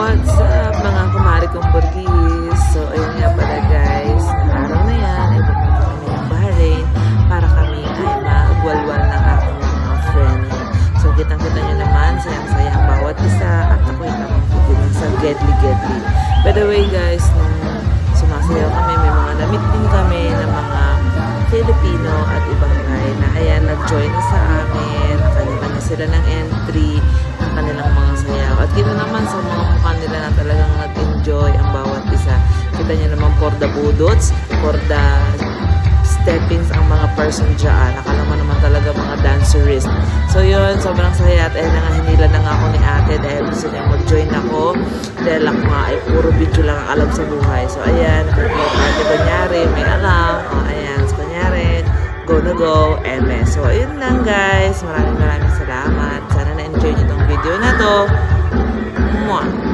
What's up mga kumari kong burgis? So ayun nga pala guys, na araw na yan ay kami ng Bahrain para kami ay magwalwal ng aking mga friend. So kitang kita nyo naman, sayang-saya ang bawat isa at ako ay tamang video sa Gedli Gedli. By the way guys, nung sumasayaw kami, may mga namit din kami ng mga Filipino at ibang Thai na ayan, nag-join na sa amin. Nakalimutan sila ng entry ng kanilang mga sayaw. At kita naman sa mga na talagang nag-enjoy ang bawat isa. Kita niyo naman for the budots, for the steppings ang mga person dyan. Akala mo naman talaga mga dancerist. So yun, sobrang saya at ayun na nga hinila na nga ako ni ate dahil gusto niya mag-join ako. Dahil ako nga ay puro video lang ang alam sa buhay. So ayan, nakikita ate kunyari, may alam. O ayan, so kunyari, go na go, MS. So ayun lang guys, maraming maraming salamat. Sana na-enjoy niyo tong video na to. Mwah!